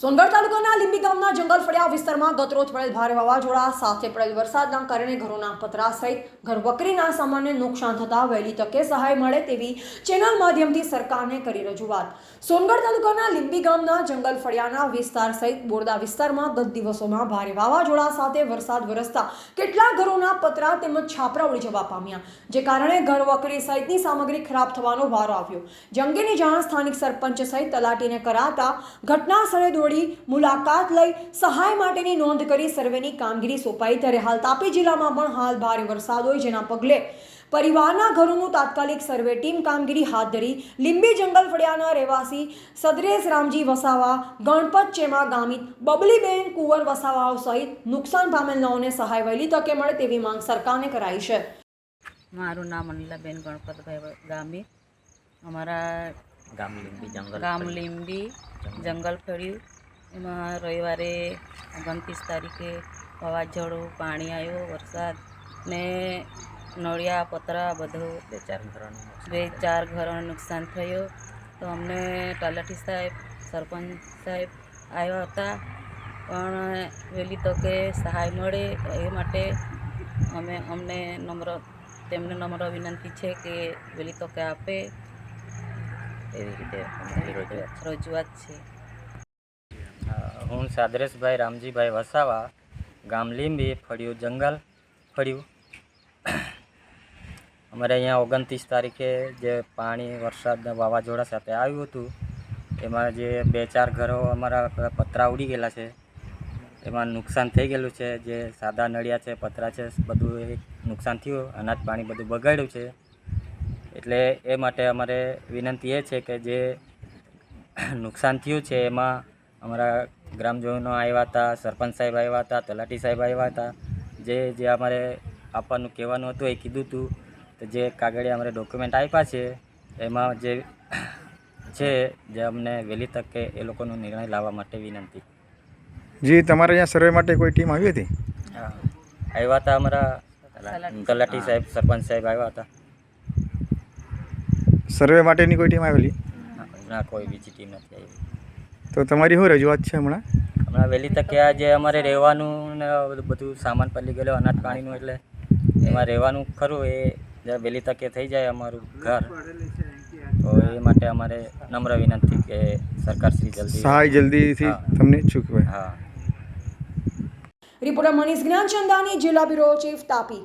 સોનગઢ તાલુકાના લીંબી ગામના જંગલ ફળિયા વિસ્તારમાં ગતરોજ પડેલ ભારે વાવાઝોડા સાથે પડેલ વરસાદના કારણે ઘરોના પતરા સહિત ઘરવકરીના સામાનને નુકસાન થતાં વહેલી તકે સહાય મળે તેવી ચેનલ માધ્યમથી સરકારને કરી રજૂઆત. સોનગઢ તાલુકાના લીંબી ગામના જંગલ ફળિયાના વિસ્તાર સહિત બોરદા વિસ્તારમાં ગત દિવસોમાં ભારે વાવાઝોડા સાથે વરસાદ વરસતા કેટલાક ઘરોના પતરા તેમજ છાપરા ઉડી જવા પામ્યા, જે કારણે ઘર વકરી સહિતની સામગ્રી ખરાબ થવાનો વારો આવ્યો. જે અંગેની જાણ સ્થાનિક સરપંચ સહિત તલાટીને કરાતા ઘટના સ્થળે દોડી મુલાકાત લઈ સહાય માટેની નોંધ કરી સર્વેની કામગીરી સોંપાઈ. ત્યારે હાલ તાપી જિલ્લામાં પણ હાલ ભારે વરસાદ હોય જેના પગલે પરિવારના ઘરોનું તાત્કાલિક સર્વે ટીમ કામગીરી હાથ ધરી. લીંબી જંગલ ફળિયાના રહેવાસી સદરેશ રામજી વસાવા ગણપત ચેમા ગામિત બબલીબેન કુંવર વસાવાઓ સહિત નુકસાન પામેલનાઓને સહાય વહેલી તકે મળે તેવી માંગ સરકારને કરાઈ છે. મારું નામ અનિલાબેન ગણપતભાઈ ગામી અમારા ગામ લીંબી જંગલ ગામ લીંબી જંગલ ફળ્યું. એમાં રવિવારે ઓગણત્રીસ તારીખે વાવાઝોડું પાણી આવ્યો વરસાદ ને નળિયા પતરા બધું બે ચાર ઘરોનું બે ચાર ઘરોને નુકસાન થયું. તો અમને તલાટી સાહેબ સરપંચ સાહેબ આવ્યા હતા. પણ વહેલી તકે સહાય મળે એ માટે અમે અમને નમ્ર તેમને નમ્ર વિનંતી છે કે વહેલી તકે આપે. એવી રીતે રજૂઆત છે. હું સાદરેશભાઈ રામજીભાઈ વસાવા, ગામ લીંબી, ફળિયું જંગલ, ફળિયું. અમારે અહીંયા ઓગણત્રીસ તારીખે જે પાણી વરસાદના વાવાઝોડા સાથે આવ્યું હતું, એમાં જે બે ચાર ઘરો અમારા પતરા ઉડી ગયેલા છે. એમાં નુકસાન થઈ ગયેલું છે, જે સાદા નળિયા છે, પતરા છે, બધું નુકસાન થયું, અનાજ પાણી બધું બગાડ્યું છે. એટલે એ માટે અમારે વિનંતી એ છે કે જે નુકસાન થયું છે, એમાં અમારા ગ્રામજનો આવ્યા હતા સરપંચ સાહેબ આવ્યા હતા તલાટી સાહેબ આવ્યા હતા. જે જે અમારે આપવાનું કહેવાનું હતું એ કીધું હતું તો જે કાગળિયા અમારે ડોક્યુમેન્ટ આપ્યા છે એમાં જે છે જે અમને વહેલી તકે એ લોકોનો નિર્ણય લાવવા માટે વિનંતી. જી તમારે અહીંયા સર્વે માટે કોઈ ટીમ આવી હતી? હા. આવ્યા હતા અમારા તલાટી સાહેબ સરપંચ સાહેબ આવ્યા હતા. સર્વે માટેની કોઈ ટીમ આવેલી? ના કોઈ બીજી ટીમ નથી આવી તો તમારી શું રજૂઆત છે હમણાં? હમણાં વહેલી તકે આ જે અમારે રહેવાનું ને બધું બધું સામાન પલી ગયેલો અનાજ પાણીનું એટલે એમાં રહેવાનું ખરું એ જરા વહેલી તકે થઈ જાય અમારું ઘર તો એ માટે અમારે નમ્ર વિનંતી કે સરકાર શ્રી જલ્દી સહાય જલ્દીથી તમને ચૂકવાય હા. રિપોર્ટર મનીષ જ્ઞાનચંદાની જિલ્લા બ્યુરો ચીફ તાપી.